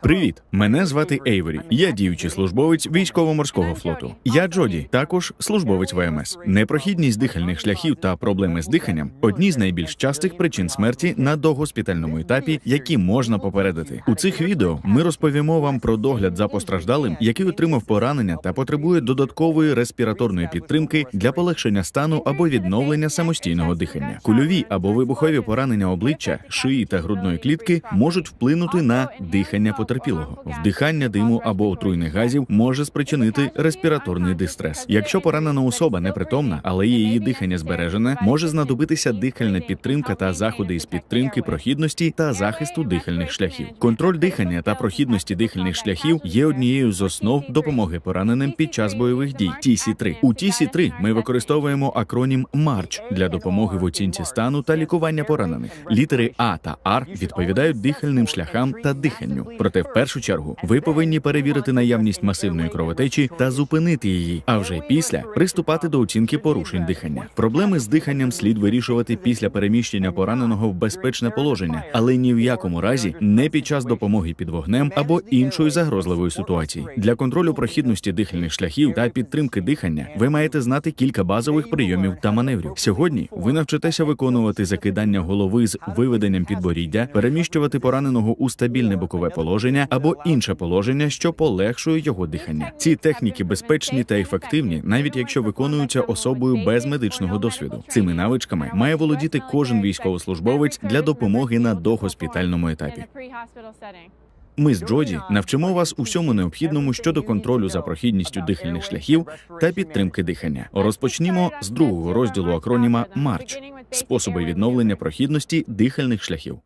Привіт, мене звати Ейворі. Я діючий службовець військово-морського флоту. Я Джоді, також службовець ВМС. Непрохідність дихальних шляхів та проблеми з диханням одні з найбільш частих причин смерті на догоспітальному етапі, які можна попередити. У цих відео ми розповімо вам про догляд за постраждалим, який отримав поранення та потребує додаткової респіраторної підтримки для полегшення стану або відновлення самостійного дихання. Кульові або вибухові поранення обличчя, шиї та грудної клітки можуть вплинути на дихання потерпілого. Вдихання диму або отруйних газів може спричинити респіраторний дистрес. Якщо поранена особа непритомна, але її дихання збережене, може знадобитися дихальна підтримка та заходи із підтримки прохідності та захисту дихальних шляхів. Контроль дихання та прохідності дихальних шляхів є однією з основ допомоги пораненим під час бойових дій. TC3. У TC3 ми використовуємо акронім MARCH для допомоги в оцінці стану та лікування поранених. Літери А та R відповідають дихальним шляхам та диханню. Проте, в першу чергу, ви повинні перевірити наявність масивної кровотечі та зупинити її, а вже після приступати до оцінки порушень дихання. Проблеми з диханням слід вирішувати після переміщення пораненого в безпечне положення, але ні в якому разі не під час допомоги під вогнем або іншої загрозливої ситуації. Для контролю прохідності дихальних шляхів та підтримки дихання ви маєте знати кілька базових прийомів та маневрів. Сьогодні ви навчитеся виконувати закидання голови з виведенням підборіддя, переміщувати пораненого у стабільне бокове положення або інше положення, що полегшує його дихання. Ці техніки безпечні та ефективні, навіть якщо виконуються особою без медичного досвіду. Цими навичками має володіти кожен військовослужбовець для допомоги на догоспітальному етапі. Ми з Джоді навчимо вас усьому необхідному щодо контролю за прохідністю дихальних шляхів та підтримки дихання. Розпочнімо з другого розділу акроніма МАРЧ способи відновлення прохідності дихальних шляхів.